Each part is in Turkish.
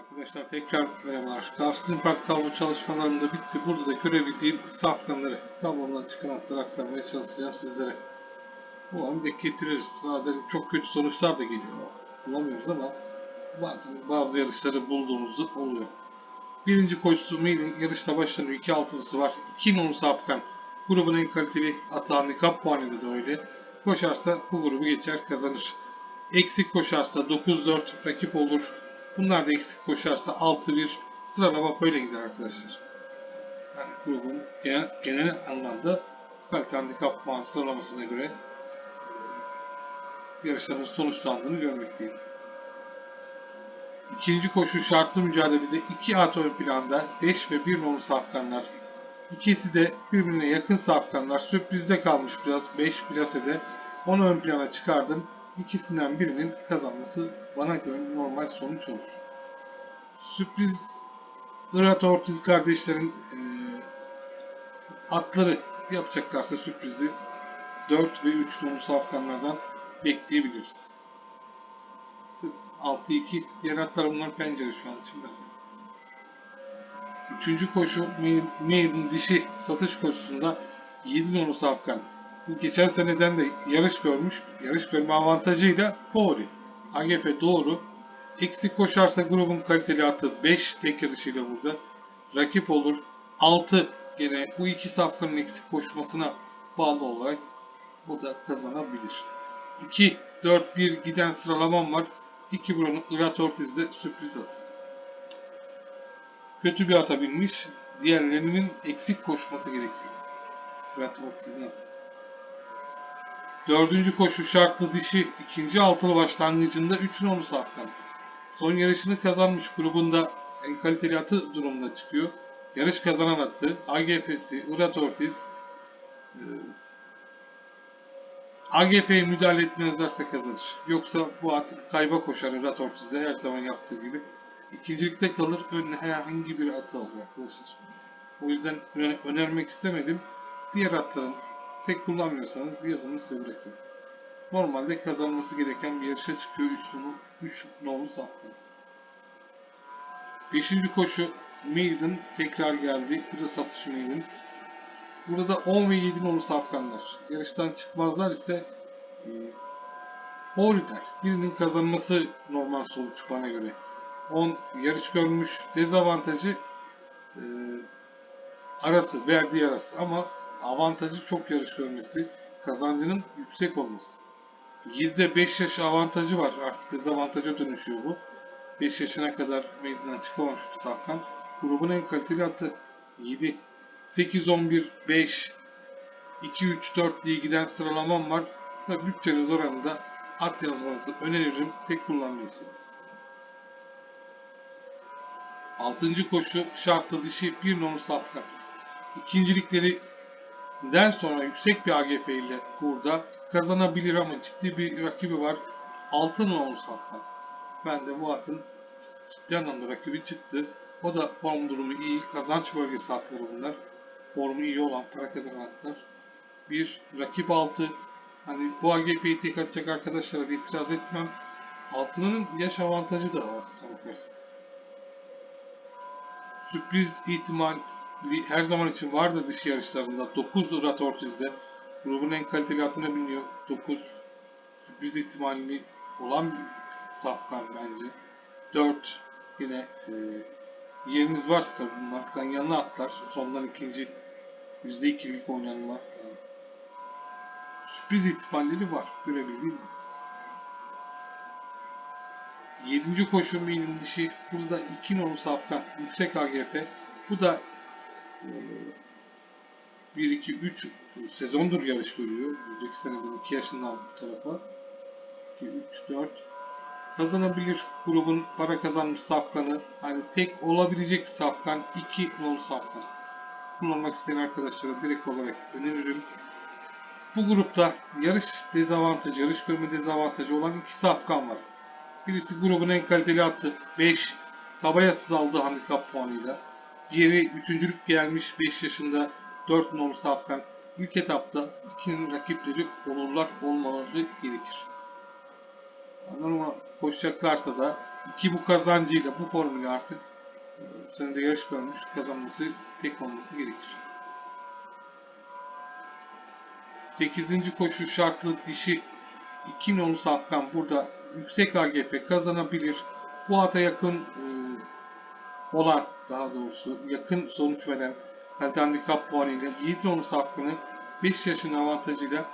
Arkadaşlar tekrar merhabalar. Gaussian Park tablo çalışmalarım da bitti. Burada da görebildiğim safkanları tablomdan çıkan hatları aktarmaya çalışacağım sizlere. Umarım denk getiririz. Bazen çok kötü sonuçlar da geliyor. Bulamıyoruz ama bazen bazı yarışları bulduğumuzda oluyor. Birinci koşusu Mail'in yarışta başlanıyor. İki altılısı var. İki nolu safkan. Grubun en kaliteli atı handikap puanıyla da öyle. Koşarsa bu grubu geçer kazanır. Eksik koşarsa 9-4 rakip olur. Bunlar da eksik koşarsa 6-1 sıralama böyle gider arkadaşlar. Yani grubun genel, genel anlamda kalite handikap puan sıralamasına göre e, yarışların sonuçlandığını görmekteyim. İkinci koşu şartlı mücadelede iki at ön planda 5 ve 1 nolu safkanlar. İkisi de birbirine yakın safkanlar. Sürprizde kalmış biraz 5 plasede. Onu ön plana çıkardım. İkisinden birinin kazanması bana göre normal sonuç olur. Sürpriz Irat Ortiz kardeşlerin e, atları yapacaklarsa sürprizi 4 ve 3 nolu safkanlardan bekleyebiliriz. 6-2 diğer atlar bunlar pencere şu an için bende. Üçüncü koşu Maiden dişi satış koşusunda 7 nolu safkan. Geçen seneden de yarış görmüş. Yarış görme avantajıyla favori. AGF doğru. Eksik koşarsa grubun kaliteli atı 5 tek yarışıyla burada. Rakip olur. 6 gene bu iki safkanın eksik koşmasına bağlı olarak bu da kazanabilir. 2, 4, 1 giden sıralamam var. 2 buranın Irat Ortiz'de sürpriz atı. Kötü bir ata binmiş. Diğerlerinin eksik koşması gerekiyor. Irat Ortiz'in atı. Dördüncü koşu şartlı dişi ikinci altılı başlangıcında 3 nolu safkan. Son yarışını kazanmış grubunda en kaliteli atı durumda çıkıyor. Yarış kazanan attı. AGF'si Irat Ortiz. Ee, AGF'ye müdahale etmezlerse kazanır. Yoksa bu at kayba koşar Irat Ortiz'e her zaman yaptığı gibi. İkincilikte kalır. Önüne herhangi bir atı alır arkadaşlar. O yüzden öne- önermek istemedim. Diğer atların tek kullanmıyorsanız yazımı size bırakıyorum. Normalde kazanması gereken bir yarışa çıkıyor 3 nolu, 3 nolu safkan. 5. koşu Maiden tekrar geldi. Da satış Maiden. Burada 10 ve 7 nolu safkanlar. Yarıştan çıkmazlar ise e, favoriler. Birinin kazanması normal sonuç bana göre. 10 yarış görmüş dezavantajı e, arası, verdiği arası ama avantajı çok yarış görmesi, kazancının yüksek olması. 7'de 5 yaş avantajı var. Artık dezavantaja dönüşüyor bu. 5 yaşına kadar meydana çıkamamış bir safkan. Grubun en kaliteli atı 7. 8, 11, 5, 2, 3, 4 diye giden sıralamam var. Ve bütçeniz oranında at yazmanızı öneririm. Tek kullanmıyorsanız. 6. koşu şartlı dişi 1 nolu safkan. İkinciliklerinden sonra yüksek bir AGF ile burada kazanabilir ama ciddi bir rakibi var. 6 nolu safkan. Ben de bu atın ciddi anlamda rakibi çıktı. O da form durumu iyi. Kazanç bölgesi atları bunlar. Formu iyi olan para kazanan atlar. Bir rakip altı. Hani bu AGF'yi tek atacak arkadaşlara da itiraz etmem. Altının yaş avantajı da var aslına bakarsanız. Sürpriz ihtimal her zaman için vardır dış yarışlarında. 9 Irat Ortiz'de. Grubun en kaliteli atına biniyor. 9 sürpriz ihtimalini olan bir safkan bence. 4 yine e, yeriniz varsa tabii bunlardan yanına atlar. Sondan ikinci %2'lik oynanma. Yani. Sürpriz ihtimalleri var. Görebildiğim. 7. koşu milim dişi. Burada 2 nolu safkan. Yüksek AGP. Bu da 1, 2, 3 sezondur yarış görüyor. Önceki seneden 2 yaşından bu tarafa. 2, 3, 4 kazanabilir grubun para kazanmış safkanı. Hani tek olabilecek bir safkan 2 nolu safkan. Kullanmak isteyen arkadaşlara direkt olarak öneririm. Bu grupta yarış dezavantajı, yarış görme dezavantajı olan iki safkan var. Birisi grubun en kaliteli attı 5 tabayasız aldığı handikap puanıyla. Diğeri üçüncülük gelmiş 5 yaşında 4 nolu safkan. İlk etapta ikinin rakipleri olurlar olmaları gerekir. Normal koşacaklarsa da Ki bu kazancıyla, bu formülü artık e, bu sene yarış görmüş, kazanması, tek olması gerekir. 8. koşu şartlı dişi 2 nolu safkan burada yüksek AGF kazanabilir. Bu ata yakın e, olan daha doğrusu yakın sonuç veren kalite handikap puanıyla 7 nolu safkanı 5 yaşın avantajıyla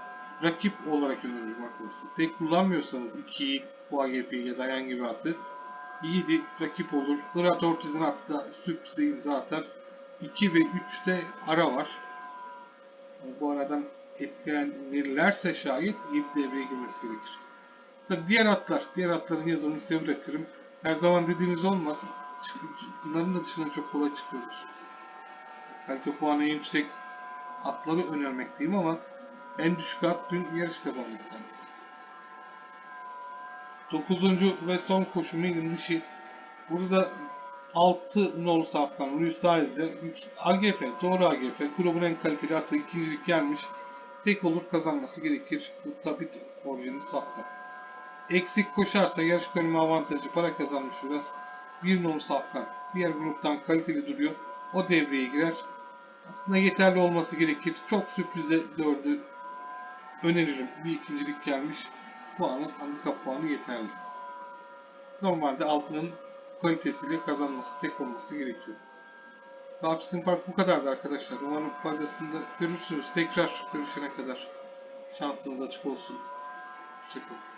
rakip olarak arkadaşlar. Tek kullanmıyorsanız 2'yi bu AGP'yi ya da herhangi bir atı 7 rakip olur. Irat Ortiz'in da sürprize imza atar. 2 ve 3'te ara var. Bu aradan etkilenirlerse şayet 7 devreye girmesi gerekir. Tabii diğer atlar, diğer atların yazımını size bırakırım. Her zaman dediğiniz olmaz. Bunların da dışına çok kolay çıkıyorlar. Kalite puanı yüksek atları önermekteyim ama en düşük at dün yarış kazandı bir tanesi. 9. ve son koşu Millen dişi. Burada 6 nolu safkan Luis Saez'de AGF, doğru AGF, grubun en kaliteli atı ikincilik gelmiş. Tek olur kazanması gerekir. Bu tabi orijinal safkan. Eksik koşarsa yarış bölümü avantajı para kazanmış biraz. Bir nolu safkan. Diğer gruptan kaliteli duruyor. O devreye girer. Aslında yeterli olması gerekir. Çok sürprize dördü öneririm. Bir ikincilik gelmiş. Puanı, handikap puanı yeterli. Normalde altının kalitesiyle kazanması, tek olması gerekiyor. Tarçın Park bu kadardı arkadaşlar. Umarım faydasını da görürsünüz. Tekrar görüşene kadar şansınız açık olsun. Hoşçakalın.